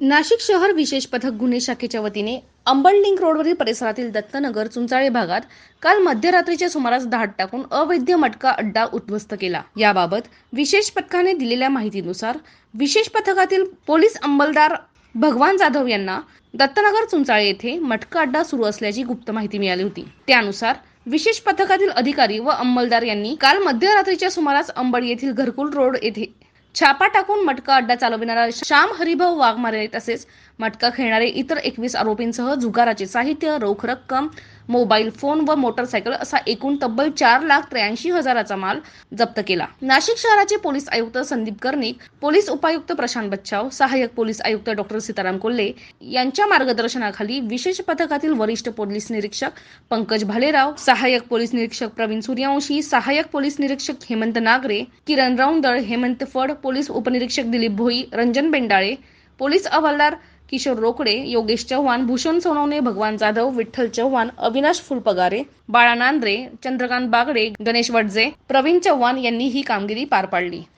नाशिक शहर विशेष पथक गुन्हे शाखेच्या वतीने अंबड लिंक रोडवरील परिसरातील दत्तनगर चुंचाळे भागात काल मध्यरात्रीच्या सुमारास धाड टाकून अवैध मटका अड्डा उद्ध्वस्त केला. याबाबत विशेष पथकाने दिलेल्या माहितीनुसार विशेष पथकातील पोलीस अंमलदार भगवान जाधव यांना दत्तनगर चुंचाळे येथे मटका अड्डा सुरू असल्याची गुप्त माहिती मिळाली होती. त्यानुसार विशेष पथकातील अधिकारी व अंमलदार यांनी काल मध्यरात्रीच्या सुमारास अंबड येथील घरकुल रोड येथे छापा टाकून मटका अड्डा चालविणारा श्याम हरिभाऊ वाघमारे तसेच मटका खेळणारे इतर एकवीस आरोपींसह जुगाराचे साहित्य रोख रक्कम मोबाईल फोन व मोटरसायकल असा एकूण तब्बल चार लाख त्र्याऐंशी हजाराचा माल जप्त केला. नाशिक शहराचे पोलीस आयुक्त संदीप कर्णिक पोलीस उपायुक्त प्रशांत बच्चाव सहाय्यक पोलीस आयुक्त डॉक्टर सीताराम कोल्हे यांच्या मार्गदर्शनाखाली विशेष पथकातील वरिष्ठ पोलीस निरीक्षक पंकज भालेराव सहाय्यक पोलीस निरीक्षक प्रवीण सूर्यवंशी सहाय्यक पोलीस निरीक्षक हेमंत नागरे किरण रौंदळ हेमंत फड पोलीस उपनिरीक्षक दिलीप भोई रंजन बेंडाळे पोलीस हवालदार किशोर रोकडे योगेश चव्हाण भूषण सोनवणे भगवान जाधव विठ्ठल चव्हाण अविनाश फुलपगारे बाळा नांद्रे चंद्रकांत बागडे गणेश वडजे प्रवीण चव्हाण यांनी ही कामगिरी पार पाडली.